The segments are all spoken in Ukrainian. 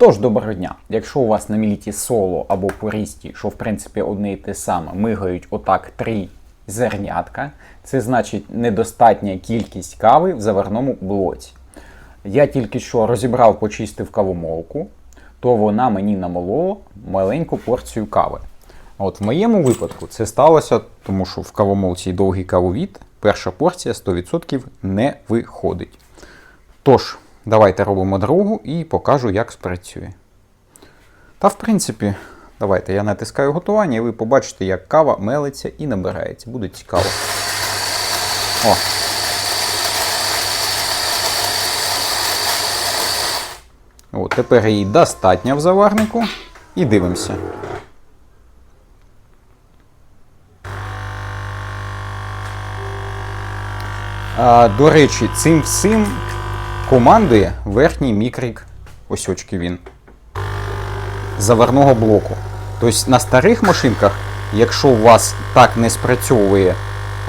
Тож, доброго дня. Якщо у вас на міліті соло або порісті, що в принципі одне і те саме, мигають отак три зернятка, це значить недостатня кількість кави в заварному блоці. Я тільки що розібрав, почистив кавомолку, то вона мені намолола маленьку порцію кави. От в моєму випадку це сталося, тому що в кавомолці довгий кавовід, перша порція 100% не виходить. Тож, давайте робимо другу і покажу, як спрацює. Та, в принципі, давайте я натискаю готування, і ви побачите, як кава мелиться і набирається. Буде цікаво. О. От, тепер її достатньо в заварнику. І дивимося. А, до речі, цим всім командує верхній мікрик, ось очки він, заварного блоку. Тобто на старих машинках, якщо у вас так не спрацьовує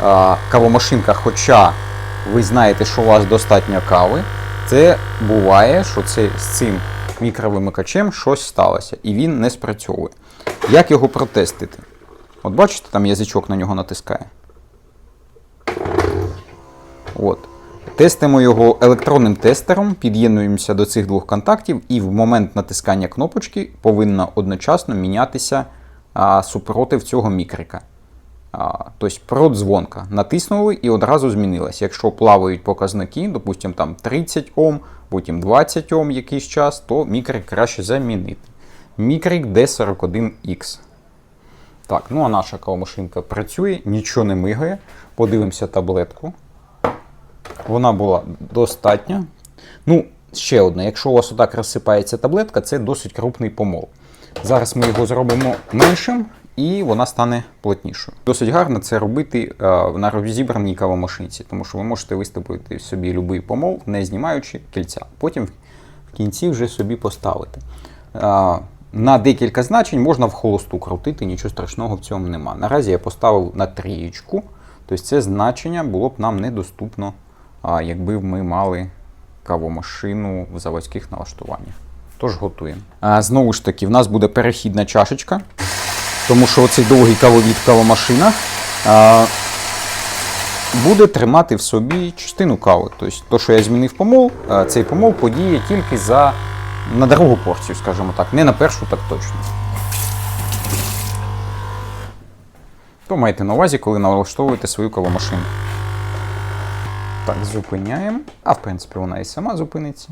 а, кавомашинка, хоча ви знаєте, що у вас достатньо кави, це буває, що це з цим мікровимикачем щось сталося, і він не спрацьовує. Як його протестити? От бачите, там язичок на нього натискає. От. Тестимо його електронним тестером, під'єднуємося до цих двох контактів, і в момент натискання кнопочки повинна одночасно мінятися супротив цього мікрика. Тобто продзвонка. Натиснули і одразу змінилась. Якщо плавають показники, допустимо там 30 Ом, потім 20 Ом якийсь час, то мікрик краще замінити. Мікрик D41X. Так, ну а наша кавомашинка працює, нічого не мигає. Подивимося таблетку. Вона була достатня. Ну, ще одне, якщо у вас отак розсипається таблетка, це досить крупний помол. Зараз ми його зробимо меншим і вона стане плотнішою. Досить гарно це робити е, на розібраній кавомашинці, тому що ви можете виставити собі будь-який помол, не знімаючи кільця. Потім в кінці вже собі поставити. Е, на декілька значень можна в холосту крутити, нічого страшного в цьому нема. Наразі я поставив на трієчку, тобто це значення було б нам недоступно, якби ми мали кавомашину в заводських налаштуваннях. Тож готуємо. Знову ж таки, в нас буде перехідна чашечка, тому що оцей довгий кавовід в кавомашинах а, буде тримати в собі частину кави. Тобто, то, що я змінив помол, цей помол подіє тільки за на другу порцію, скажімо так, не на першу, так точно. То майте на увазі, коли налаштовуєте свою кавомашину. Так, зупиняємо. А в принципі, вона і сама зупиниться.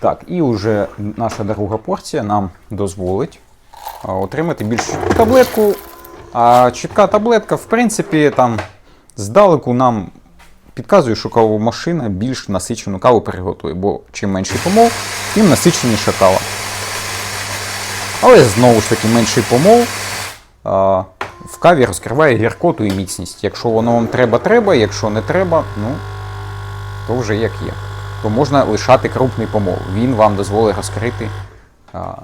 Так, і вже наша друга порція нам дозволить отримати більш чітку таблетку. А чітка таблетка, в принципі, там здалеку нам підказує, що кавомашина більш насичену каву приготує, бо чим менший помол, тим насиченіша кава. Але знову ж таки менший помол а, в каві розкриває гіркоту і міцність. Якщо воно вам треба, треба, якщо не треба, ну, то вже як є. То можна лишати крупний помол. Він вам дозволить розкрити а,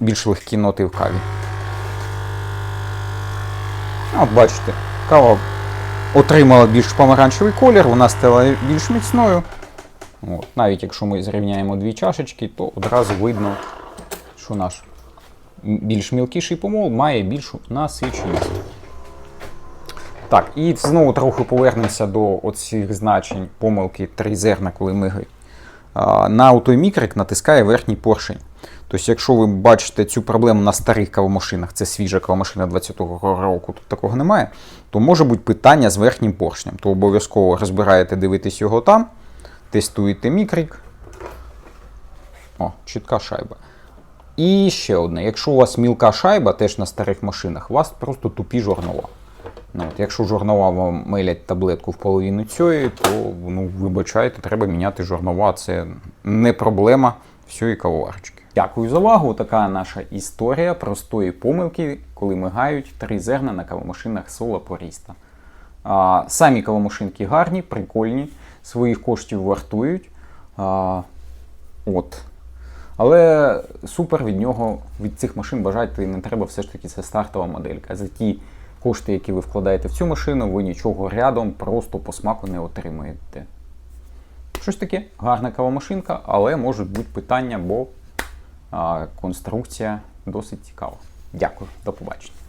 більш легкі ноти в каві. От бачите, кава отримала більш помаранчевий колір, вона стала більш міцною. От. Навіть якщо ми зрівняємо дві чашечки, то одразу видно, що наш більш мілкіший помол має більшу насиченість. Так, і знову трохи повернемося до оцих значень помилки три зерна, коли мигають. На отой мікрик натискає верхній поршень. Тобто, якщо ви бачите цю проблему на старих кавомашинах, це свіжа кавомашина 20-го року, тут такого немає, то може бути питання з верхнім поршнем. То обов'язково розбираєте, дивитесь його там, тестуєте мікрик. О, чітка шайба. І ще одне, якщо у вас мілка шайба, теж на старих машинах, у вас просто тупі жорнова. Ну, от, якщо жорнова вам милять таблетку в половину цієї, то ну, вибачайте, треба міняти жорнова. Це не проблема всієї кавоварочки. Дякую за увагу. Така наша історія простої помилки, коли мигають три зерна на кавомашинах Соло Поріста. А, самі кавомашинки гарні, прикольні, своїх коштів вартують. А, от. Але супер від нього, від цих машин бажати не треба, все ж таки це стартова моделька. За ті кошти, які ви вкладаєте в цю машину, ви нічого рядом просто по смаку не отримаєте. щось таке, гарна кавомашинка, але можуть бути питання, бо а, конструкція досить цікава. Дякую, до побачення.